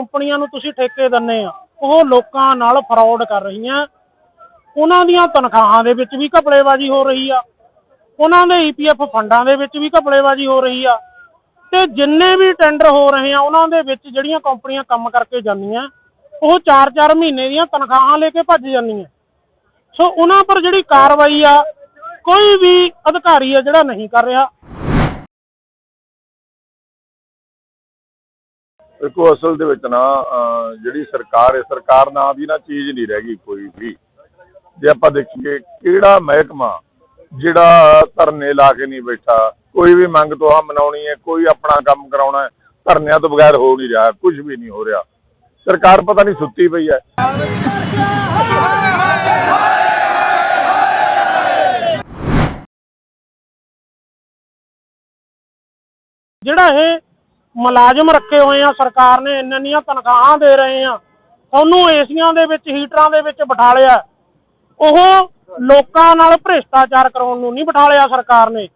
ਕੰਪਨੀਆਂ ਨੂੰ ਤੁਸੀਂ ਠੇਕੇ ਦਿੰਨੇ ਆ, ਉਹ ਲੋਕਾਂ ਨਾਲ ਫਰਾਡ ਕਰ ਰਹੀਆਂ। ਉਹਨਾਂ ਦੀਆਂ ਤਨਖਾਹਾਂ ਦੇ ਵਿੱਚ ਵੀ ਘਪਲੇਬਾਜ਼ੀ ਹੋ ਰਹੀ ਆ। ਉਹਨਾਂ ਦੇ ਈਪੀਐਫ ਫੰਡਾਂ ਦੇ ਵਿੱਚ ਵੀ ਘਪਲੇਬਾਜ਼ੀ ਹੋ ਰਹੀ ਆ। ਤੇ ਜਿੰਨੇ ਵੀ ਟੈਂਡਰ ਹੋ ਰਹੇ ਆ, ਉਹਨਾਂ ਦੇ ਵਿੱਚ ਜਿਹੜੀਆਂ ਕੰਪਨੀਆਂ ਕੰਮ ਕਰਕੇ ਜਾਂਦੀਆਂ, ਉਹ 4-4 ਮਹੀਨੇ ਦੀਆਂ ਤਨਖਾਹਾਂ ਲੈ ਕੇ ਭੱਜ ਜਾਂਦੀਆਂ। ਸੋ ਉਹਨਾਂ ਪਰ ਜਿਹੜੀ ਕਾਰਵਾਈ ਆ, ਕੋਈ ਵੀ ਅਧਿਕਾਰੀ ਆ ਜਿਹੜਾ ਨਹੀਂ ਕਰ ਰਿਹਾ ਦੇਖੋ, ਅਸਲ ਦੇ ਵਿੱਚ ਨਾ ਜਿਹੜੀ ਸਰਕਾਰ ਹੈ, ਸਰਕਾਰ ਨਾਂ ਦੀ ਨਾ ਚੀਜ਼ ਨਹੀਂ ਰਹਿ ਗਈ ਕੋਈ ਵੀ। ਜੇ ਆਪਾਂ ਦੇਖੀਏ, ਕਿਹੜਾ ਮਹਿਕਮਾ ਜਿਹੜਾ ਧਰਨੇ ਲਾ ਕੇ ਨਹੀਂ ਬੈਠਾ, ਕੋਈ ਵੀ ਮੰਗ ਤੋਂ ਆ ਮਨਾਉਣੀ ਹੈ, ਕੋਈ ਆਪਣਾ ਕੰਮ ਕਰਾਉਣਾ ਹੈ, ਧਰਨਿਆਂ ਤੋਂ ਬਗੈਰ ਹੋ ਨਹੀਂ ਰਿਹਾ, ਕੁਝ ਵੀ ਨਹੀਂ ਹੋ ਰਿਹਾ। ਸਰਕਾਰ ਪਤਾ ਨਹੀਂ ਸੁੱਤੀ ਪਈ ਹੈ। ਜਿਹੜਾ ਇਹ ਮੁਲਾਜ਼ਮ ਰੱਖੇ ਹੋਏ ਆ, ਸਰਕਾਰ ਨੇ ਇੰਨੀਆਂ ਇੰਨੀਆਂ ਤਨਖਾਹਾਂ ਦੇ ਰਹੇ ਆ। ਤੁਹਾਨੂੰ ਏਸੀਆਂ ਦੇ ਵਿੱਚ, ਹੀਟਰਾਂ ਦੇ ਵਿੱਚ ਬਿਠਾ ਲਿਆ। ਉਹ ਲੋਕਾਂ ਨਾਲ ਭ੍ਰਿਸ਼ਟਾਚਾਰ ਕਰਾਉਣ ਨੂੰ ਨਹੀਂ ਬਿਠਾ ਲਿਆ ਸਰਕਾਰ ਨੇ।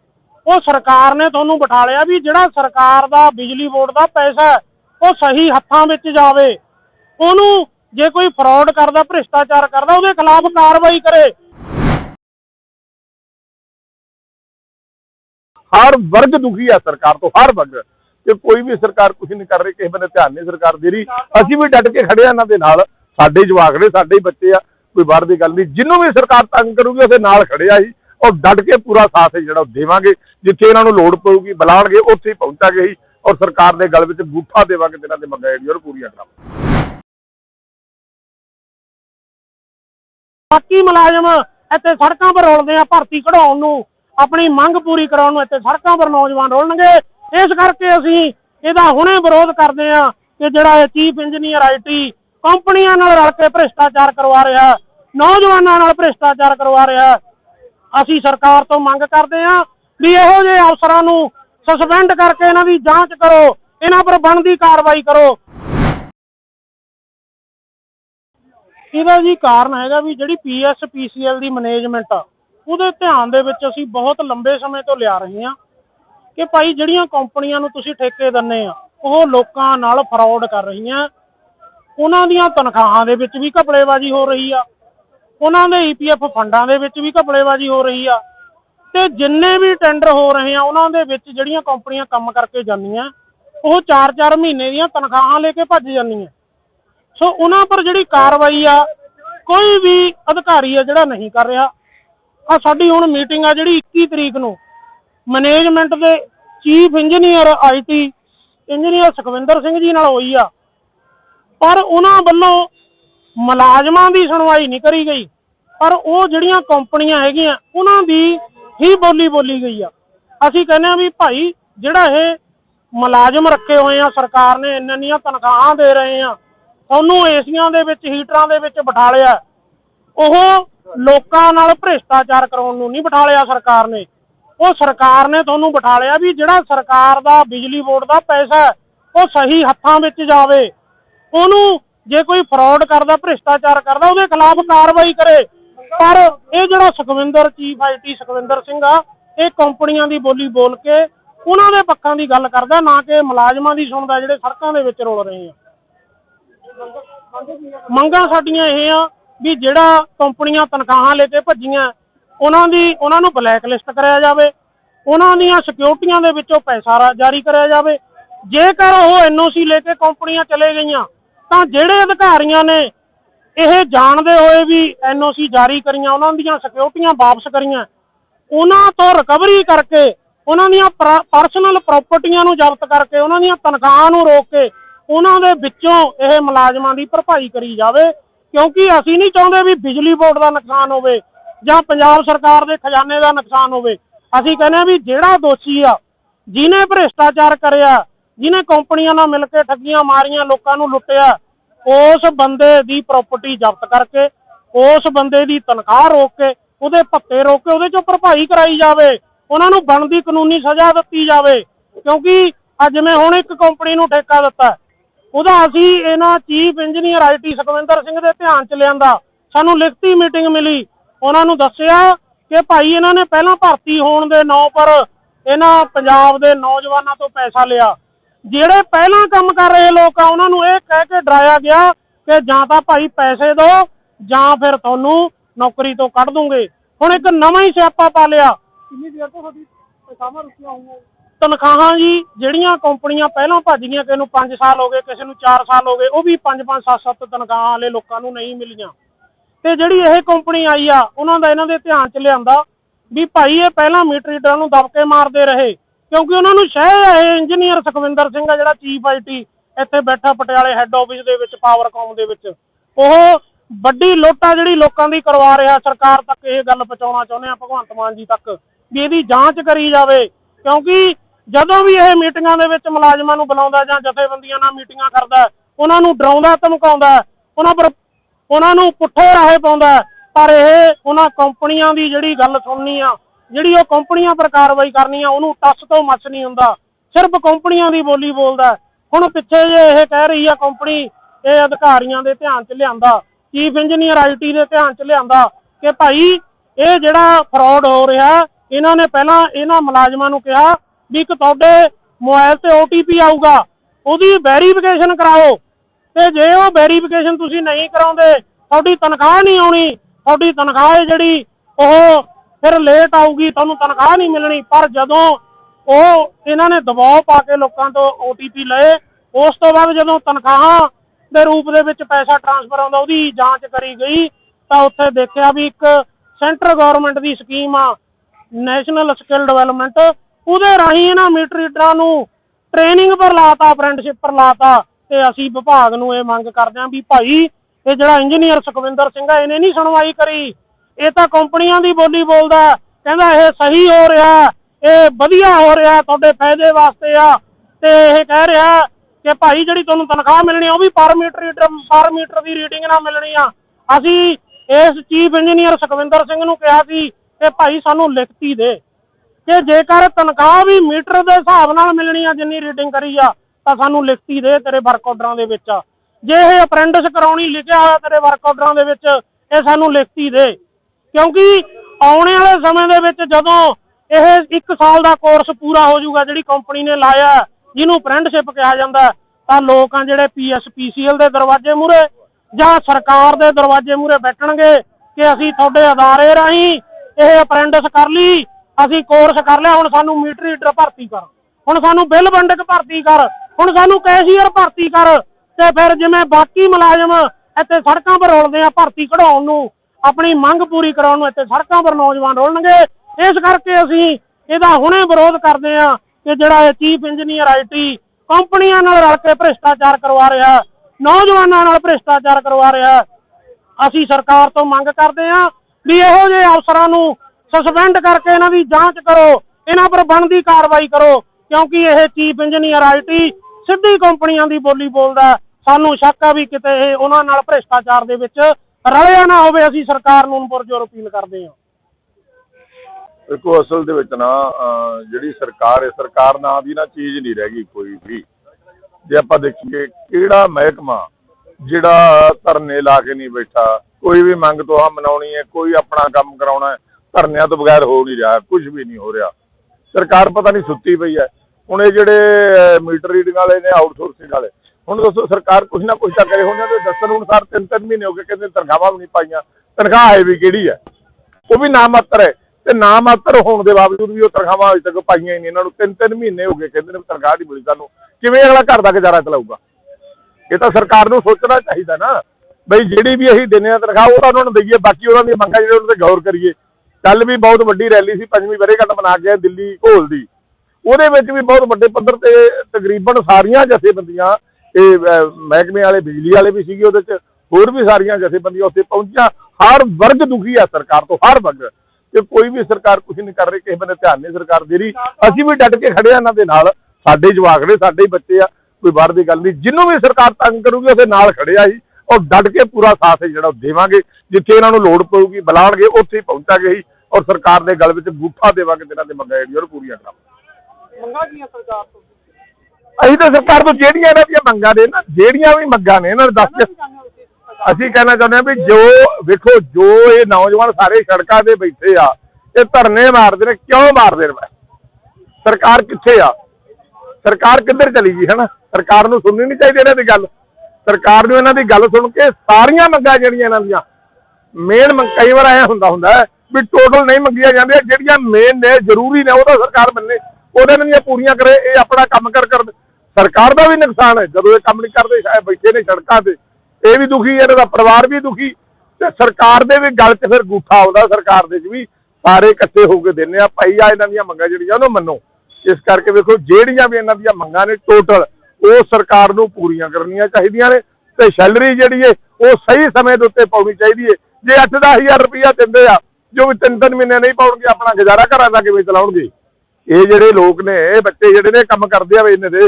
ਉਹ ਸਰਕਾਰ ਨੇ ਤੁਹਾਨੂੰ ਬਿਠਾ ਲਿਆ ਵੀ ਜਿਹੜਾ ਸਰਕਾਰ ਦਾ, ਬਿਜਲੀ ਬੋਰਡ ਦਾ ਪੈਸਾ ਉਹ ਸਹੀ ਹੱਥਾਂ ਵਿੱਚ ਜਾਵੇ। ਉਹਨੂੰ ਜੇ ਕੋਈ ਫਰਾਡ ਕਰਦਾ, ਭ੍ਰਿਸ਼ਟਾਚਾਰ ਕਰਦਾ, ਉਹਦੇ ਖਿਲਾਫ ਕਾਰਵਾਈ ਕਰੇ। ਹਰ ਵਰਗ ਦੁਖੀ ਹੈ ਸਰਕਾਰ ਤੋਂ, ਹਰ ਵਰਗ। ਕਿ ਕੋਈ ਵੀ ਸਰਕਾਰ ਕੁਝ ਨਹੀਂ ਕਰ ਰਹੀ, ਕਿਸੇ ਬੰਨੇ ਧਿਆਨ ਨਹੀਂ ਸਰਕਾਰ ਦੇ ਰਹੀ। ਅਸੀਂ ਵੀ ਡਟ ਕੇ ਖੜੇ ਆ ਇਹਨਾਂ ਦੇ ਨਾਲ। ਸਾਡੇ ਜਵਾਕ ਨੇ, ਸਾਡੇ ਹੀ ਬੱਚੇ ਆ, ਕੋਈ ਬਾਹਰ ਦੀ ਗੱਲ ਨਹੀਂ। ਜਿੰਨੂੰ ਵੀ ਸਰਕਾਰ ਤੰਗ ਕਰੂਗੀ ਉਹਦੇ ਨਾਲ ਖੜੇ ਆ ਜੀ। ਔਰ ਡਟ ਕੇ ਪੂਰਾ ਸਾਥ ਜਿਹੜਾ ਉਹ ਦੇਵਾਂਗੇ। ਜਿੱਥੇ ਇਹਨਾਂ ਨੂੰ ਲੋੜ ਪਊਗੀ ਬੁਲਾਣਗੇ ਉੱਥੇ ਹੀ ਪਹੁੰਚਾਂਗੇ ਜੀ ਔਰ ਸਰਕਾਰ ਦੇ ਗਲ ਵਿੱਚ ਗੂਠਾ ਦੇਵਾਂਗੇ ਤੇ ਇਹਨਾਂ ਦੇ ਮੰਗਾਂ ਜਿਹੜੀਆਂ ਪੂਰੀਆਂ ਕਰਾਂਗੇ ਬਾਕੀ ਮੁਲਾਜ਼ਮ ਇੱਥੇ ਸੜਕਾਂ 'ਪਰ ਰੋਲਦੇ ਆ, ਭਰਤੀ ਕਢਾਉਣ ਨੂੰ। ਆਪਣੀ ਮੰਗ ਪੂਰੀ ਕਰਾਉਣ ਨੂੰ ਇੱਥੇ ਸੜਕਾਂ 'ਪਰ ਨੌਜਵਾਨ ਰੋਲਣਗੇ। ਇਸ ਕਰਕੇ ਅਸੀਂ ਇਹਦਾ ਹੁਣੇ ਵਿਰੋਧ ਕਰਦੇ ਆ ਕਿ ਜਿਹੜਾ ਇਹ ਚੀਫ ਇੰਜੀਨੀਅਰ ਆਈਟੀ ਕੰਪਨੀਆਂ ਨਾਲ ਰਲ ਕੇ ਭ੍ਰਿਸ਼ਟਾਚਾਰ ਕਰਵਾ ਰਿਹਾ ਨੌਜਵਾਨਾਂ ਨਾਲ ਭ੍ਰਿਸ਼ਟਾਚਾਰ ਕਰਵਾ ਰਿਹਾ ਅਸੀਂ ਸਰਕਾਰ ਤੋਂ ਮੰਗ ਕਰਦੇ ਆ ਵੀ ਇਹੋ ਜਿਹੇ ਅਫਸਰਾਂ ਨੂੰ ਸਸਪੈਂਡ ਕਰਕੇ ਇਹਨਾਂ ਦੀ ਜਾਂਚ ਕਰੋ, ਇਹਨਾਂ ਪਰ ਬਣਦੀ ਕਾਰਵਾਈ ਕਰੋ। ਇਹਦਾ ਜੀ ਕਾਰਨ ਹੈਗਾ ਵੀ ਜਿਹੜੀ ਪੀਐਸ ਪੀਸੀਐਲ ਦੀ ਮੈਨੇਜਮੈਂਟ ਆ, ਉਹਦੇ ਧਿਆਨ ਦੇ ਵਿੱਚ ਅਸੀਂ ਬਹੁਤ ਲੰਬੇ ਸਮੇਂ ਤੋਂ ਲਿਆ ਰਹੇ ਹਾਂ ਕਿ ਭਾਈ ਜਿਹੜੀਆਂ ਕੰਪਨੀਆਂ ਨੂੰ ਤੁਸੀਂ ਠੇਕੇ ਦਿੰਨੇ ਆ, ਉਹ ਲੋਕਾਂ ਨਾਲ ਫਰਾਡ ਕਰ ਰਹੀਆਂ। ਉਹਨਾਂ ਦੀਆਂ ਤਨਖਾਹਾਂ ਦੇ ਵਿੱਚ ਵੀ ਘਪਲੇਬਾਜ਼ੀ ਹੋ ਰਹੀ ਆ। ਉਹਨਾਂ ਦੇ ਈਪੀਐਫ ਫੰਡਾਂ ਦੇ ਵਿੱਚ ਵੀ ਘਪਲੇਬਾਜ਼ੀ ਹੋ ਰਹੀ ਆ। ਤੇ ਜਿੰਨੇ ਵੀ ਟੈਂਡਰ ਹੋ ਰਹੇ ਆ, ਉਹਨਾਂ ਦੇ ਵਿੱਚ ਜਿਹੜੀਆਂ ਕੰਪਨੀਆਂ ਕੰਮ ਕਰਕੇ ਜਾਂਦੀਆਂ, ਉਹ 4-4 ਮਹੀਨੇ ਦੀਆਂ ਤਨਖਾਹਾਂ ਲੈ ਕੇ ਭੱਜ ਜਾਂਦੀਆਂ। ਸੋ ਉਹਨਾਂ ਪਰ ਜਿਹੜੀ ਕਾਰਵਾਈ ਆ, ਕੋਈ ਵੀ ਅਧਿਕਾਰੀ ਆ ਜਿਹੜਾ ਨਹੀਂ ਕਰ ਰਿਹਾ। ਆ ਸਾਡੀ ਹੁਣ ਮੀਟਿੰਗ ਆ ਜਿਹੜੀ 21 ਤਰੀਕ ਨੂੰ। ਮੈਨੇਜਮੈਂਟ ਦੇ chief engineer IT engineer Sukhwinder Singh ji ਨਾਲ ਹੋਈ ਆ। ਪਰ ਉਹਨਾਂ ਵੱਲੋਂ ਮੁਲਾਜ਼ਮਾਂ ਦੀ ਸੁਣਵਾਈ ਨਹੀਂ ਕਰੀ ਗਈ। ਪਰ ਉਹ ਜਿਹੜੀਆਂ ਕੰਪਨੀਆਂ ਹੈਗੀਆਂ, ਉਹਨਾਂ ਦੀ ਹੀ ਬੋਲੀ ਬੋਲੀ ਗਈ ਆ। ਅਸੀਂ ਕਹਿੰਦੇ ਆ ਵੀ ਭਾਈ, ਜਿਹੜਾ ਇਹ ਮੁਲਾਜ਼ਮ ਰੱਖੇ ਹੋਏ ਆ, ਸਰਕਾਰ ਨੇ ਇੰਨੀਆਂ ਇੰਨੀਆਂ ਤਨਖਾਹਾਂ ਦੇ ਰਹੇ ਆ, ਉਹਨੂੰ ਏਸੀਆਂ ਦੇ ਵਿੱਚ, ਹੀਟਰਾਂ ਦੇ ਵਿੱਚ ਬਿਠਾ ਲਿਆ। ਉਹ ਲੋਕਾਂ ਨਾਲ ਭ੍ਰਿਸ਼ਟਾਚਾਰ ਕਰਾਉਣ ਨੂੰ ਨਹੀਂ ਬਿਠਾ ਲਿਆ ਸਰਕਾਰ ਨੇ। ਉਹ ਸਰਕਾਰ ਨੇ ਤੁਹਾਨੂੰ ਬਿਠਾ ਲਿਆ ਵੀ ਜਿਹੜਾ ਸਰਕਾਰ ਦਾ, ਬਿਜਲੀ ਬੋਰਡ ਦਾ ਪੈਸਾ ਉਹ ਸਹੀ ਹੱਥਾਂ ਵਿੱਚ ਜਾਵੇ। ਉਹਨੂੰ ਜੇ ਕੋਈ ਫਰਾਡ ਕਰਦਾ, ਭ੍ਰਿਸ਼ਟਾਚਾਰ ਕਰਦਾ, ਉਹਦੇ ਖਿਲਾਫ ਕਾਰਵਾਈ ਕਰੇ। ਪਰ ਇਹ ਜਿਹੜਾ ਸੁਖਵਿੰਦਰ ਚੀਫ ਆਈਟੀ ਸੁਖਵਿੰਦਰ ਸਿੰਘ ਆ, ਇਹ ਕੰਪਨੀਆਂ ਦੀ ਬੋਲੀ ਬੋਲ ਕੇ ਉਹਨਾਂ ਦੇ ਪੱਖਾਂ ਦੀ ਗੱਲ ਕਰਦਾ, ਨਾ ਕਿ ਮੁਲਾਜ਼ਮਾਂ ਦੀ ਸੁਣਦਾ, ਜਿਹੜੇ ਸੜਕਾਂ ਦੇ ਵਿੱਚ ਰੋਲ ਰਹੇ ਆ। ਮੰਗਾਂ ਸਾਡੀਆਂ ਇਹ ਆ ਵੀ ਜਿਹੜਾ ਕੰਪਨੀਆਂ ਤਨਖਾਹਾਂ ਲੈ ਕੇ ਭੱਜੀਆਂ ਉਹਨਾਂ ਦੀ, ਉਹਨਾਂ ਨੂੰ ਬਲੈਕਲਿਸਟ ਕਰਿਆ ਜਾਵੇ, ਉਹਨਾਂ ਦੀਆਂ ਸਿਕਿਉਰਟੀਆਂ ਦੇ ਵਿੱਚੋਂ ਪੈਸਾ ਜਾਰੀ ਕਰਿਆ ਜਾਵੇ। ਜੇਕਰ ਉਹ ਐਨਓਸੀ ਲੈ ਕੇ ਕੰਪਨੀਆਂ ਚਲੇ ਗਈਆਂ, ਤਾਂ ਜਿਹੜੇ ਅਧਿਕਾਰੀਆਂ ਨੇ ਇਹ ਜਾਣਦੇ ਹੋਏ ਵੀ ਐਨਓਸੀ ਜਾਰੀ ਕਰੀਆਂ, ਉਹਨਾਂ ਦੀਆਂ ਸਿਕਿਉਰਟੀਆਂ ਵਾਪਸ ਕਰੀਆਂ, ਉਹਨਾਂ ਤੋਂ ਰਿਕਵਰੀ ਕਰਕੇ, ਉਹਨਾਂ ਦੀਆਂ ਪਰਸਨਲ ਪ੍ਰਾਪਰਟੀਆਂ ਨੂੰ ਜ਼ਬਤ ਕਰਕੇ, ਉਹਨਾਂ ਦੀਆਂ ਤਨਖਾਹਾਂ ਨੂੰ ਰੋਕ ਕੇ, ਉਹਨਾਂ ਦੇ ਵਿੱਚੋਂ ਇਹ ਮੁਲਾਜ਼ਮਾਂ ਦੀ ਭਰਪਾਈ ਕਰੀ ਜਾਵੇ, ਕਿਉਂਕਿ ਅਸੀਂ ਨਹੀਂ ਚਾਹੁੰਦੇ ਵੀ ਬਿਜਲੀ ਬੋਰਡ ਦਾ ਨੁਕਸਾਨ ਹੋਵੇ। ਜਾਂ ਪੰਜਾਬ ਸਰਕਾਰ ਦੇ ਖਜ਼ਾਨੇ ਦਾ ਨੁਕਸਾਨ ਹੋਵੇ, ਅਸੀਂ ਕਹਿੰਦੇ ਹਾਂ ਵੀ ਜਿਹੜਾ ਦੋਸ਼ੀ ਆ, ਜਿਹਨੇ ਭ੍ਰਿਸ਼ਟਾਚਾਰ ਕਰਿਆ, ਜਿਹਨੇ ਕੰਪਨੀਆਂ ਨਾਲ ਮਿਲ ਕੇ ਠੱਗੀਆਂ ਮਾਰੀਆਂ, ਲੋਕਾਂ ਨੂੰ ਲੁੱਟਿਆ, ਉਸ ਬੰਦੇ ਦੀ ਪ੍ਰਾਪਰਟੀ ਜ਼ਬਤ ਕਰਕੇ, ਉਸ ਬੰਦੇ ਦੀ ਤਨਖਾਹ ਰੋਕ ਕੇ, ਉਹਦੇ ਭੱਤੇ ਰੋਕ ਕੇ ਉਹਦੇ ਚੋਂ ਭਰਪਾਈ ਕਰਾਈ ਜਾਵੇ, ਉਹਨਾਂ ਨੂੰ ਬਣਦੀ ਕਾਨੂੰਨੀ ਸਜ਼ਾ ਦਿੱਤੀ ਜਾਵੇ, ਕਿਉਂਕਿ ਅੱਜ ਮੈਂ ਹੁਣ ਇੱਕ ਕੰਪਨੀ ਨੂੰ ਠੇਕਾ ਦਿੱਤਾ, ਉਹਦਾ ਅਸੀਂ ਇਹਨਾਂ chief engineer IT Sukhwinder Singh ਦੇ ਧਿਆਨ ਚ ਲਿਆਂਦਾ, ਸਾਨੂੰ ਲਿਖਤੀ ਮੀਟਿੰਗ ਮਿਲੀ ਉਹਨਾਂ ਨੂੰ ਦੱਸਿਆ ਕਿ ਭਾਈ ਇਹਨਾਂ ਨੇ ਪਹਿਲਾਂ ਭਰਤੀ ਹੋਣ ਦੇ ਨਾਂ ਪਰ ਇਹਨਾਂ ਪੰਜਾਬ ਦੇ ਨੌਜਵਾਨਾਂ ਤੋਂ ਪੈਸਾ ਲਿਆ। ਜਿਹੜੇ ਪਹਿਲਾਂ ਕੰਮ ਕਰ ਰਹੇ ਲੋਕ ਆ ਉਹਨਾਂ ਨੂੰ ਇਹ ਕਹਿ ਕੇ ਡਰਾਇਆ ਗਿਆ ਕਿ ਜਾਂ ਤਾਂ ਭਾਈ ਪੈਸੇ ਦਿਓ ਜਾਂ ਫਿਰ ਤੁਹਾਨੂੰ ਨੌਕਰੀ ਤੋਂ ਕੱਢ ਦੂੰਗੇ। ਹੁਣ ਇੱਕ ਨਵਾਂ ਹੀ ਸਿਆਪਾ ਪਾ ਲਿਆ। ਕਿੰਨੀ ਦੇਰ ਤੋਂ ਤੁਹਾਡੀ ਤਨਖਾਹਾਂ ਰੁਕੀਆਂ ਹੋਈਆਂ ਤਨਖਾਹਾਂ ਜੀ ਜਿਹੜੀਆਂ ਕੰਪਨੀਆਂ ਪਹਿਲਾਂ ਭੱਜ ਗਈਆਂ ਕਿਸੇ ਨੂੰ 5 ਸਾਲ ਹੋ ਗਏ ਕਿਸੇ ਨੂੰ 4 ਸਾਲ ਹੋ ਗਏ ਉਹ ਵੀ 5 5 7 7 ਤਨਖਾਹਾਂ ਵਾਲੇ ਲੋਕਾਂ ਨੂੰ ਨਹੀਂ ਮਿਲੀਆਂ। ਤੇ ਜਿਹੜੀ ਇਹ ਕੰਪਨੀ ਆਈ ਆ, ਉਹਨਾਂ ਦਾ ਇਹਨਾਂ ਦੇ ਧਿਆਨ ਚ ਲਿਆਂਦਾ ਵੀ ਭਾਈ ਇਹ ਪਹਿਲਾਂ ਮੀਟਰ ਰੀਡਰਾਂ ਨੂੰ ਦਬਕੇ ਮਾਰਦੇ ਰਹੇ, ਕਿਉਂਕਿ ਉਹਨਾਂ ਨੂੰ ਸ਼ਾਇਦ ਇਹ ਇੰਜੀਨੀਅਰ ਸੁਖਵਿੰਦਰ ਸਿੰਘ ਆ ਜਿਹੜਾ ਚੀਫ ਆਈਟੀ ਇੱਥੇ ਬੈਠਾ ਪਟਿਆਲੇ ਹੈੱਡ ਆਫਿਸ ਦੇ ਵਿੱਚ ਪਾਵਰਕਾਮ ਦੇ ਵਿੱਚ। ਉਹ ਵੱਡੀ ਲੁੱਟ ਜਿਹੜੀ ਲੋਕਾਂ ਦੀ ਕਰਵਾ ਰਿਹਾ, ਸਰਕਾਰ ਤੱਕ ਇਹ ਗੱਲ ਪਹੁੰਚਾਉਣਾ ਚਾਹੁੰਦੇ ਆ, ਭਗਵੰਤ ਮਾਨ ਜੀ ਤੱਕ, ਵੀ ਇਹਦੀ ਜਾਂਚ ਕਰੀ ਜਾਵੇ, ਕਿਉਂਕਿ ਜਦੋਂ ਵੀ ਇਹ ਮੀਟਿੰਗਾਂ ਦੇ ਵਿੱਚ ਮੁਲਾਜ਼ਮਾਂ ਨੂੰ ਬੁਲਾਉਂਦਾ ਜਾਂ ਜਥੇਬੰਦੀਆਂ ਨਾਲ ਮੀਟਿੰਗਾਂ ਕਰਦਾ, ਉਹਨਾਂ ਨੂੰ ਡਰਾਉਂਦਾ, ਧਮਕਾਉਂਦਾ, ਉਹਨਾਂ ਪਰ ਉਹਨਾਂ ਨੂੰ ਪੁੱਠੇ ਰਾਹੇ ਪਾਉਂਦਾ ਪਰ ਇਹ ਉਹਨਾਂ ਕੰਪਨੀਆਂ ਦੀ ਜਿਹੜੀ ਗੱਲ ਸੁਣਨੀ ਆ, ਜਿਹੜੀ ਉਹ ਕੰਪਨੀਆਂ ਪਰ ਕਾਰਵਾਈ ਕਰਨੀ ਆ, ਉਹਨੂੰ ਟੱਸ ਤੋਂ ਮੱਚ ਨਹੀਂ ਹੁੰਦਾ। ਸਿਰਫ ਕੰਪਨੀਆਂ ਦੀ ਬੋਲੀ ਬੋਲਦਾ ਹੁਣ ਪਿੱਛੇ ਜੇ ਇਹ ਕਹਿ ਰਹੀ ਆ ਕੰਪਨੀ, ਇਹ ਅਧਿਕਾਰੀਆਂ ਦੇ ਧਿਆਨ 'ਚ ਲਿਆਂਦਾ, ਚੀਫ ਇੰਜੀਨੀਅਰ ਆਈਟੀ ਦੇ ਧਿਆਨ 'ਚ ਲਿਆਂਦਾ ਕਿ ਭਾਈ, ਇਹ ਜਿਹੜਾ ਫਰਾਡ ਹੋ ਰਿਹਾ, ਇਹਨਾਂ ਨੇ ਪਹਿਲਾਂ ਇਹਨਾਂ ਮੁਲਾਜ਼ਮਾਂ ਨੂੰ ਕਿਹਾ ਵੀ ਇੱਕ ਤੁਹਾਡੇ ਮੋਬਾਈਲ ਤੇ OTP ਆਊਗਾ, ਉਹਦੀ ਵੈਰੀਫਿਕੇਸ਼ਨ ਕਰਾਓ। ਤੇ ਜੇ ਉਹ ਵੈਰੀਫਿਕੇਸ਼ਨ ਤੁਸੀਂ ਨਹੀਂ ਕਰਾਉਂਦੇ, ਤੁਹਾਡੀ ਤਨਖਾਹ ਨਹੀਂ ਆਉਣੀ, ਤੁਹਾਡੀ ਤਨਖਾਹ ਹੈ ਜਿਹੜੀ, ਉਹ ਫਿਰ ਲੇਟ ਆਊਗੀ, ਤੁਹਾਨੂੰ ਤਨਖਾਹ ਨਹੀਂ ਮਿਲਣੀ। ਪਰ ਜਦੋਂ ਉਹ ਇਹਨਾਂ ਨੇ ਦਬਾਅ ਪਾ ਕੇ ਲੋਕਾਂ ਤੋਂ OTP ਲਏ, ਉਸ ਤੋਂ ਬਾਅਦ ਜਦੋਂ ਤਨਖਾਹਾਂ ਦੇ ਰੂਪ ਦੇ ਵਿੱਚ ਪੈਸਾ ਟ੍ਰਾਂਸਫਰ ਆਉਂਦਾ, ਉਹਦੀ ਜਾਂਚ ਕਰੀ ਗਈ, ਤਾਂ ਉੱਥੇ ਦੇਖਿਆ ਵੀ ਇੱਕ ਸੈਂਟਰ ਗਵਰਨਮੈਂਟ ਦੀ ਸਕੀਮ ਆ ਨੈਸ਼ਨਲ ਸਕਿੱਲ ਡਿਵੈਲਪਮੈਂਟ ਉਹਦੇ ਰਾਹੀਂ ਇਹਨਾਂ ਮੀਟਰ ਰੀਡਰਾਂ ਨੂੰ ਟ੍ਰੇਨਿੰਗ ਪਰ ਲਾਤਾ ਅਪ੍ਰੈਂਟਿਸਸ਼ਿਪ ਪਰ ਲਾਤਾ। ਤੇ ਅਸੀਂ ਵਿਭਾਗ ਨੂੰ ਇਹ ਮੰਗ ਕਰਦੇ ਹਾਂ ਵੀ ਭਾਈ, ਇਹ ਜਿਹੜਾ ਇੰਜੀਨੀਅਰ ਸੁਖਵਿੰਦਰ ਸਿੰਘ ਆ, ਇਹਨੇ ਨਹੀਂ ਸੁਣਵਾਈ ਕਰੀ। ਇਹ ਤਾਂ ਕੰਪਨੀਆਂ ਦੀ ਬੋਲੀ ਬੋਲਦਾ ਕਹਿੰਦਾ ਇਹ ਸਹੀ ਹੋ ਰਿਹਾ ਇਹ ਵਧੀਆ ਹੋ ਰਿਹਾ ਤੁਹਾਡੇ ਫਾਇਦੇ ਵਾਸਤੇ ਆ। ਤੇ ਇਹ ਕਹਿ ਰਿਹਾ ਕਿ ਭਾਈ, ਜਿਹੜੀ ਤੁਹਾਨੂੰ ਤਨਖਾਹ ਮਿਲਣੀ ਉਹ ਵੀ ਪਰ ਮੀਟਰ ਪਰ ਮੀਟਰ ਦੀ ਰੀਡਿੰਗ ਨਾਲ ਮਿਲਣੀ ਆ। ਅਸੀਂ ਇਸ ਚੀਫ ਇੰਜੀਨੀਅਰ ਸੁਖਵਿੰਦਰ ਸਿੰਘ ਨੂੰ ਕਿਹਾ ਸੀ ਕਿ ਭਾਈ, ਸਾਨੂੰ ਲਿਖਤੀ ਦੇ ਕਿ ਜੇਕਰ ਤਨਖਾਹ ਵੀ ਮੀਟਰ ਦੇ ਹਿਸਾਬ ਨਾਲ ਮਿਲਣੀ ਆ, ਜਿੰਨੀ ਰੀਡਿੰਗ ਕਰੀ ਆ ਤਾਂ ਸਾਨੂੰ ਲਿਖਤੀ ਦੇ ਤੇਰੇ ਵਰਕ ਆਰਡਰਾਂ ਦੇ ਵਿੱਚ। ਜੇ ਇਹ ਅਪ੍ਰੈਂਟਿਸ ਕਰਾਉਣੀ ਲਿਖਿਆ ਹੋਇਆ ਤੇਰੇ ਵਰਕ ਆਰਡਰਾਂ ਦੇ ਵਿੱਚ, ਇਹ ਸਾਨੂੰ ਲਿਖਤੀ ਦੇ। ਕਿਉਂਕਿ ਆਉਣ ਵਾਲੇ ਸਮੇਂ ਦੇ ਵਿੱਚ ਜਦੋਂ ਇਹ 1 ਸਾਲ ਦਾ ਕੋਰਸ ਪੂਰਾ ਹੋ ਜਾਊਗਾ, ਜਿਹੜੀ ਕੰਪਨੀ ਨੇ ਲਾਇਆ, ਜਿਹਨੂੰ ਅਪ੍ਰੈਂਟਿਸਸ਼ਿਪ ਕਿਹਾ ਜਾਂਦਾ, ਤਾਂ ਲੋਕ ਆ ਜਿਹੜੇ ਪੀਐਸ ਪੀਸੀਐਲ ਦੇ ਦਰਵਾਜ਼ੇ ਮੂਹਰੇ ਜਾਂ ਸਰਕਾਰ ਦੇ ਦਰਵਾਜ਼ੇ ਮੂਹਰੇ ਬੈਠਣਗੇ ਕਿ ਅਸੀਂ ਤੁਹਾਡੇ ਅਦਾਰੇ ਰਾਹੀਂ ਇਹ ਅਪ੍ਰੈਂਟਿਸ ਕਰ ਲਈ, ਅਸੀਂ ਕੋਰਸ ਕਰ ਲਿਆ, ਹੁਣ ਸਾਨੂੰ ਮੀਟਰ ਰੀਡਰ ਭਰਤੀ ਕਰ। ਹੁਣ ਸਾਨੂੰ ਬਿੱਲ ਵੰਡਕ ਭਰਤੀ ਕਰ ਹੁਣ ਸਾਨੂੰ ਕੈਸ਼ੀਅਰ ਭਰਤੀ ਕਰ ਤੇ ਫਿਰ ਜਿਵੇਂ ਬਾਕੀ ਮੁਲਾਜ਼ਮ ਇੱਥੇ ਸੜਕਾਂ 'ਪਰ ਰੋਲਦੇ ਆ ਭਰਤੀ ਕਢਾਉਣ ਨੂੰ, ਆਪਣੀ ਮੰਗ ਪੂਰੀ ਕਰਾਉਣ ਨੂੰ ਇੱਥੇ ਸੜਕਾਂ 'ਪਰ ਨੌਜਵਾਨ ਰੋਲਣਗੇ। ਇਸ ਕਰਕੇ ਅਸੀਂ ਇਹਦਾ ਹੁਣੇ ਵਿਰੋਧ ਕਰਦੇ ਆ ਕਿ ਜਿਹੜਾ ਇਹ ਚੀਫ ਇੰਜੀਨੀਅਰ ਆਈਟੀ ਕੰਪਨੀਆਂ ਨਾਲ ਰਲ ਕੇ ਭ੍ਰਿਸ਼ਟਾਚਾਰ ਕਰਵਾ ਰਿਹਾ, ਨੌਜਵਾਨਾਂ ਨਾਲ ਭ੍ਰਿਸ਼ਟਾਚਾਰ ਕਰਵਾ ਰਿਹਾ। ਅਸੀਂ ਸਰਕਾਰ ਤੋਂ ਮੰਗ ਕਰਦੇ ਹਾਂ ਵੀ ਇਹੋ ਜਿਹੇ ਅਫਸਰਾਂ ਨੂੰ ਸਸਪੈਂਡ ਕਰਕੇ ਇਹਨਾਂ ਦੀ ਜਾਂਚ ਕਰੋ, ਇਹਨਾਂ ਪਰ ਬਣਦੀ ਕਾਰਵਾਈ ਕਰੋ, ਕਿਉਂਕਿ ਇਹ ਚੀਫ ਇੰਜੀਨੀਅਰ ਆਈਟੀ ਸਿੱਧੀ ਕੰਪਨੀਆਂ ਦੀ ਬੋਲੀ ਬੋਲਦਾ ਸਾਨੂੰ ਸ਼ੱਕ ਆ ਵੀ ਕਿਤੇ ਇਹ ਉਹਨਾਂ ਨਾਲ ਭ੍ਰਿਸ਼ਟਾਚਾਰ ਦੇ ਵਿੱਚ ਰਲਿਆ ਨਾ ਹੋਵੇ, ਅਸੀਂ ਸਰਕਾਰ ਨੂੰ ਪੁਰਜੋਰ ਅਪੀਲ ਕਰਦੇ ਹਾਂ। ਦੇਖੋ, ਅਸਲ ਦੇ ਵਿੱਚ ਨਾ ਜਿਹੜੀ ਸਰਕਾਰ ਹੈ, ਸਰਕਾਰ ਨਾਂ ਦੀ ਨਾ ਚੀਜ਼ ਨਹੀਂ ਰਹਿ ਗਈ ਕੋਈ ਵੀ। ਜੇ ਆਪਾਂ ਦੇਖੀਏ, ਕਿਹੜਾ ਮਹਿਕਮਾ ਜਿਹੜਾ ਧਰਨੇ ਲਾ ਕੇ ਨਹੀਂ ਬੈਠਾ, ਕੋਈ ਵੀ ਮੰਗ ਤੋਂ ਆ ਮਨਾਉਣੀ ਹੈ, ਕੋਈ ਆਪਣਾ ਕੰਮ ਕਰਾਉਣਾ ਹੈ, ਧਰਨਿਆਂ ਤੋਂ ਬਗੈਰ ਹੋ ਨਹੀਂ ਰਿਹਾ ਕੁਝ ਵੀ ਨਹੀਂ ਹੋ ਰਿਹਾ। ਸਰਕਾਰ ਪਤਾ ਨਹੀਂ ਸੁੱਤੀ ਪਈ ਹੈ। ਹੁਣ ਇਹ ਜਿਹੜੇ ਅਹ, ਮੀਟਰ ਰੀਡਿੰਗ ਵਾਲੇ ਨੇ ਆਊਟਸੋਰਸਿੰਗ ਵਾਲੇ ਹੁਣ ਦੱਸੋ ਸਰਕਾਰ ਕੁਝ ਨਾ ਕੁਝ ਤਾਂ ਕਰੇ ਉਹਨਾਂ ਦੇ ਦੱਸਣ ਅਨੁਸਾਰ ਤਿੰਨ ਤਿੰਨ ਮਹੀਨੇ ਹੋ ਗਏ ਕਹਿੰਦੇ ਤਨਖਾਹਾਂ ਵੀ ਨਹੀਂ ਪਾਈਆਂ ਤਨਖਾਹ ਹੈ ਵੀ ਕਿਹੜੀ ਹੈ? ਉਹ ਵੀ ਨਾ ਮਾਤਰ ਹੈ ਤੇ ਨਾ ਮਾਤਰ ਹੋਣ ਦੇ ਬਾਵਜੂਦ ਵੀ ਉਹ ਤਨਖਾਹਾਂ ਅਜੇ ਤੱਕ ਪਾਈਆਂ ਹੀ ਨਹੀਂ ਇਹਨਾਂ ਨੂੰ ਤਿੰਨ ਤਿੰਨ ਮਹੀਨੇ ਹੋ ਗਏ ਕਹਿੰਦੇ ਨੇ ਤਨਖਾਹ ਨਹੀਂ ਮਿਲੀ ਸਾਨੂੰ। ਕਿਵੇਂ ਅਗਲਾ ਘਰ ਦਾ ਗੁਜ਼ਾਰਾ ਚਲਾਊਗਾ? ਇਹ ਤਾਂ ਸਰਕਾਰ ਨੂੰ ਸੋਚਣਾ ਚਾਹੀਦਾ ਨਾ ਬਈ ਜਿਹੜੀ ਵੀ ਅਸੀਂ ਦਿੰਦੇ ਆ ਤਨਖਾਹ ਉਹ ਤਾਂ ਉਹਨਾਂ ਨੂੰ ਦਈਏ ਬਾਕੀ ਉਹਨਾਂ ਦੀਆਂ ਮੰਗਾਂ ਜਿਹੜੇ ਉਹਨਾਂ ਤੇ ਗੌਰ ਕਰੀਏ। ਕੱਲ ਵੀ ਬਹੁਤ ਵੱਡੀ ਰੈਲੀ ਸੀ ਪੰਜਵੀਂ ਵਰੇਗੰਢ ਮਨਾ ਕੇ ਦਿੱਲੀ ਘੋਲ ਦੀ। ਉਹਦੇ ਵਿੱਚ ਵੀ ਬਹੁਤ ਵੱਡੇ ਪੱਧਰ ਤੇ ਤਕਰੀਬਨ ਸਾਰੀਆਂ ਜਥੇਬੰਦੀਆਂ, ਇਹ ਮਹਿਕਮੇ ਵਾਲੇ, ਬਿਜਲੀ ਵਾਲੇ ਵੀ ਸੀਗੇ ਉਹਦੇ ਚ, ਹੋਰ ਵੀ ਸਾਰੀਆਂ ਜਥੇਬੰਦੀਆਂ ਉੱਥੇ ਪਹੁੰਚੀਆਂ। ਹਰ ਵਰਗ ਦੁਖੀ ਆ ਸਰਕਾਰ ਤੋਂ, ਹਰ ਵਰਗ। ਤੇ ਕੋਈ ਵੀ ਸਰਕਾਰ ਕੁਝ ਨਹੀਂ ਕਰ ਰਹੀ, ਕਿਸੇ ਬੰਦੇ ਧਿਆਨ ਨਹੀਂ ਸਰਕਾਰ ਦੇ ਰਹੀ। ਅਸੀਂ ਵੀ ਡਟ ਕੇ ਖੜੇ ਆ ਇਹਨਾਂ ਦੇ ਨਾਲ। ਸਾਡੇ ਜਵਾਕ ਨੇ, ਸਾਡੇ ਹੀ ਬੱਚੇ ਆ, ਕੋਈ ਬਾਹਰ ਦੀ ਗੱਲ ਨਹੀਂ। ਜਿੰਨੂੰ ਵੀ ਸਰਕਾਰ ਤੰਗ ਕਰੂਗੀ ਉਹਦੇ ਨਾਲ ਖੜੇ ਆ ਜੀ ਔਰ ਡਟ ਕੇ ਪੂਰਾ ਸਾਥ ਹੈ ਜਿਹੜਾ ਉਹ ਦੇਵਾਂਗੇ। ਜਿੱਥੇ ਇਹਨਾਂ ਨੂੰ ਲੋੜ ਪਊਗੀ, ਬੁਲਾਉਣਗੇ, ਉੱਥੇ ਹੀ ਪਹੁੰਚਾਂਗੇ ਜੀ ਔਰ ਸਰਕਾਰ ਦੇ ਗਲ ਵਿੱਚ ਗੂਠਾ ਦੇਵਾਂਗੇ ਤੇ ਇਹਨਾਂ ਦੇ ਮੰਗਾਂ ਜਿਹੜੀਆਂ ਉਹ ਪੂਰੀਆਂ ਕਰਾਂਗੇ ਮੰਗਾ ਕੀ ਸਰਕਾਰ ਤੋਂ? ਅਸੀਂ ਤਾਂ ਸਰਕਾਰ ਤੋਂ ਜਿਹੜੀਆਂ ਇਹਨਾਂ ਦੀਆਂ ਮੰਗਾਂ ਨੇ ਨਾ ਜਿਹੜੀਆਂ ਵੀ ਮੰਗਾਂ ਨੇ ਇਹਨਾਂ ਨੂੰ ਦੱਸ ਕੇ ਅਸੀਂ ਕਹਿਣਾ ਚਾਹੁੰਦੇ ਹਾਂ ਵੀ ਜੋ ਵੇਖੋ ਜੋ ਇਹ ਨੌਜਵਾਨ ਸਾਰੇ ਸੜਕਾਂ ਤੇ ਬੈਠੇ ਆ ਇਹ ਧਰਨੇ ਮਾਰਦੇ ਨੇ ਕਿਉਂ ਮਾਰਦੇ ਨੇ? ਸਰਕਾਰ ਕਿੱਥੇ ਆ? ਸਰਕਾਰ ਕਿੱਧਰ ਚਲੀ ਗਈ ਹੈ ਨਾ ਸਰਕਾਰ ਨੂੰ ਸੁਣਨੀ ਨਹੀਂ ਚਾਹੀਦੀ ਇਹਨਾਂ ਦੀ ਗੱਲ। ਸਰਕਾਰ ਨੂੰ ਇਹਨਾਂ ਦੀ ਗੱਲ ਸੁਣ ਕੇ ਸਾਰੀਆਂ ਮੰਗਾਂ ਜਿਹੜੀਆਂ ਇਹਨਾਂ ਦੀਆਂ ਮੇਨ ਕਈ ਵਾਰ ਐ ਹੁੰਦਾ ਹੁੰਦਾ ਵੀ ਟੋਟਲ ਨਹੀਂ ਮੰਗੀਆਂ ਜਾਂਦੀਆਂ ਜਿਹੜੀਆਂ ਮੇਨ ਨੇ ਜ਼ਰੂਰੀ ਨੇ ਉਹ ਤਾਂ ਸਰਕਾਰ ਮੰਨੇ। ਉਹਨਾਂ ਦੀਆਂ ਪੂਰੀਆਂ ਕਰੇ, ਇਹ ਆਪਣਾ ਕੰਮ ਕਰ ਕਰ ਸਰਕਾਰ ਦਾ ਵੀ ਨੁਕਸਾਨ ਹੈ। ਜਦੋਂ ਇਹ ਕੰਮ ਨਹੀਂ ਕਰਦੇ, ਸ਼ਾਇਦ ਬੈਠੇ ਨੇ ਸੜਕਾਂ ਤੇ। ਇਹ ਵੀ ਦੁਖੀ, ਇਹਨਾਂ ਦਾ ਪਰਿਵਾਰ ਵੀ ਦੁਖੀ। ਤੇ ਸਰਕਾਰ ਦੇ ਵੀ ਗੱਲ 'ਚ ਫਿਰ ਗੂਠਾ ਆਉਂਦਾ ਸਰਕਾਰ ਦੇ 'ਚ ਵੀ, ਸਾਰੇ ਇਕੱਠੇ ਹੋ ਕੇ ਦਿੰਦੇ ਆ, ਭਾਈ ਆ ਇਹਨਾਂ ਦੀਆਂ ਮੰਗਾਂ ਜਿਹੜੀਆਂ, ਉਹਨੂੰ ਮੰਨੋ। ਇਸ ਕਰਕੇ ਵੇਖੋ, ਜਿਹੜੀਆਂ ਵੀ ਇਹਨਾਂ ਦੀਆਂ ਮੰਗਾਂ ਨੇ ਟੋਟਲ ਉਹ ਸਰਕਾਰ ਨੂੰ ਪੂਰੀਆਂ ਕਰਨੀਆਂ ਚਾਹੀਦੀਆਂ ਨੇ। ਤੇ ਸੈਲਰੀ ਜਿਹੜੀ ਏ, ਉਹ ਸਹੀ ਸਮੇਂ ਦੇ ਉੱਤੇ ਪਾਉਣੀ ਚਾਹੀਦੀ ਏ। ਜੇ 8-10000 ਰੁਪਇਆ ਦਿੰਦੇ ਆ, ਜੋ ਵੀ ਤਿੰਨ ਤਿੰਨ ਮਹੀਨੇ ਨਹੀਂ ਪਾਉਣਗੇ, ਆਪਣਾ ਗੁਜ਼ਾਰਾ ਘਰਾਂ ਦਾ ਕਿਵੇਂ ਚਲਾਉਣਗੇ? ਇਹ ਜਿਹੜੇ ਲੋਕ ਨੇ, ਇਹ ਬੱਚੇ ਜਿਹੜੇ ਨੇ ਕੰਮ ਕਰਦੇ ਆ ਵੇ ਇਹਨਾਂ ਦੇ।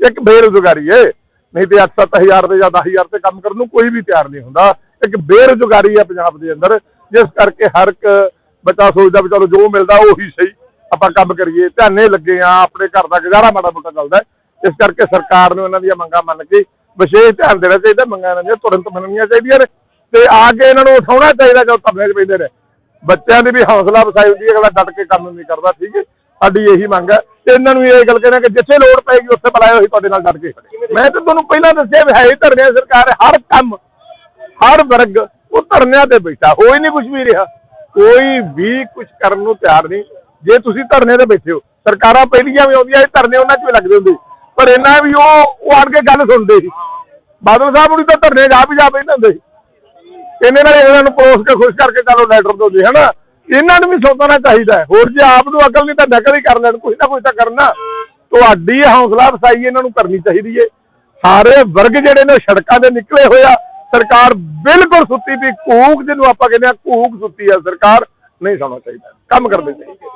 ਇੱਕ ਬੇਰੁਜ਼ਗਾਰੀ ਹੈ ਨਹੀਂ ਤੇ 8-7000 ਤੇ ਜਾਂ 10000 ਤੇ ਕੰਮ ਕਰਨ ਨੂੰ ਕੋਈ ਵੀ ਤਿਆਰ ਨਹੀਂ ਹੁੰਦਾ। ਇੱਕ ਬੇਰੁਜ਼ਗਾਰੀ ਹੈ ਪੰਜਾਬ ਦੇ ਅੰਦਰ। ਜਿਸ ਕਰਕੇ ਹਰ ਇੱਕ ਬੱਚਾ ਸੋਚਦਾ ਵੀ ਚਲੋ ਜੋ ਮਿਲਦਾ ਉਹੀ ਸਹੀ। ਆਪਾਂ ਕੰਮ ਕਰੀਏ। ਧਿਆਨੇ ਲੱਗੇ ਆ, ਆਪਣੇ ਘਰ ਦਾ ਗੁਜ਼ਾਰਾ ਮਾੜਾ ਮੋਟਾ ਚੱਲਦਾ ਇਸ ਕਰਕੇ ਸਰਕਾਰ ਨੂੰ ਇਹਨਾਂ ਦੀਆਂ ਮੰਗਾਂ ਮੰਨ ਕੇ ਵਿਸ਼ੇਸ਼ ਧਿਆਨ ਦੇਣਾ ਚਾਹੀਦਾ। ਮੰਗਾਂ ਇਹਨਾਂ ਦੀਆਂ ਤੁਰੰਤ ਮੰਨਣੀਆਂ ਚਾਹੀਦੀਆਂ ਨੇ। ਤੇ ਆ ਕੇ ਇਹਨਾਂ ਨੂੰ ਉਠਾਉਣਾ ਚਾਹੀਦਾ ਜਦੋਂ ਧਰਨੇ 'ਚ ਪੈਂਦੇ ਨੇ। ਬੱਚਿਆਂ ਦੀ ਵੀ ਹੌਸਲਾ ਵਸਾਈ ਹੁੰਦੀ ਹੈ, ਅਗਲਾ ਡਟ ਕੇ ਕੰਮ ਨਹੀਂ ਕਰਦਾ, ਠੀਕ ਹੈ। ਸਾਡੀ ਇਹੀ ਮੰਗ ਹੈ। ਤੇ ਇਹਨਾਂ ਨੂੰ ਇਹ ਗੱਲ ਕਹਿਣਾ ਕਿ ਜਿੱਥੇ ਲੋੜ ਪਏਗੀ ਉੱਥੇ ਬੁਲਾਇਓ, ਅਸੀਂ ਤੁਹਾਡੇ ਨਾਲ ਡਟ ਕੇ ਖੜੇ ਮੈਂ ਤਾਂ ਤੁਹਾਨੂੰ ਪਹਿਲਾਂ ਦੱਸਿਆ ਵੀ ਹੈ ਹੀ ਧਰਨੇ ਸਰਕਾਰ ਹਰ ਕੰਮ, ਹਰ ਵਰਗ ਉਹ ਧਰਨਿਆਂ ਤੇ ਬੈਠਾ ਹੋਈ ਨਹੀਂ ਕੁਝ ਵੀ ਰਿਹਾ। ਕੋਈ ਵੀ ਕੁਝ ਕਰਨ ਨੂੰ ਤਿਆਰ ਨਹੀਂ। ਜੇ ਤੁਸੀਂ ਧਰਨੇ ਤੇ ਬੈਠੇ ਹੋ, ਸਰਕਾਰਾਂ ਪਹਿਲੀਆਂ ਵੀ ਆਉਂਦੀਆਂ ਇਹ ਧਰਨੇ ਉਹਨਾਂ 'ਚ ਵੀ ਲੱਗਦੇ ਹੁੰਦੇ ਪਰ ਇਹਨਾਂ ਵੀ ਉਹ ਉਹ ਆਣ ਕੇ ਗੱਲ ਸੁਣਦੇ ਸੀ। ਬਾਦਲ ਸਾਹਿਬ ਨੂੰ ਤਾਂ ਧਰਨੇ ਜਾ ਵੀ ਜਾ ਬੈਠਦੇ ਹੁੰਦੇ ਸੀ। ਇਹਨੇ ਨਾਲ ਇਹਨਾਂ ਨੂੰ ਪਰੋਸ ਕੇ ਖੁਸ਼ ਕਰਕੇ ਚਲੋ ਲੈਟਰ ਦੋ ਦੇ, ਹਨਾ? ਇਹਨਾਂ ਨੂੰ ਵੀ ਸੋਚਣਾ ਚਾਹੀਦਾ ਹੈ। ਹੋਰ ਜੇ ਆਪ ਨੂੰ ਅਕਲ ਨਹੀਂ ਤਾਂ ਨਕਲ ਹੀ ਕਰ ਲੈਣ ਕੁਝ ਨਾ ਕੁਝ ਤਾਂ ਕਰਨਾ। ਤੁਹਾਡੀ ਹੌਸਲਾ ਅਫਸਾਈ ਇਹਨਾਂ ਨੂੰ ਕਰਨੀ ਚਾਹੀਦੀ ਏ। ਸਾਰੇ ਵਰਗ ਜਿਹੜੇ ਨੇ ਸੜਕਾਂ ਦੇ ਨਿਕਲੇ ਹੋਏ ਆ, ਸਰਕਾਰ ਬਿਲਕੁਲ ਸੁੱਤੀ ਪਈ, ਕੂਕ ਜਿਹਨੂੰ ਆਪਾਂ ਕਹਿੰਦੇ ਆ, ਕੂਕ ਸੁੱਤੀ ਆ। ਸਰਕਾਰ ਨਹੀਂ ਸੌਣਾ ਚਾਹੀਦਾ। ਕੰਮ ਕਰਦੇ ਚਾਹੀਦੇ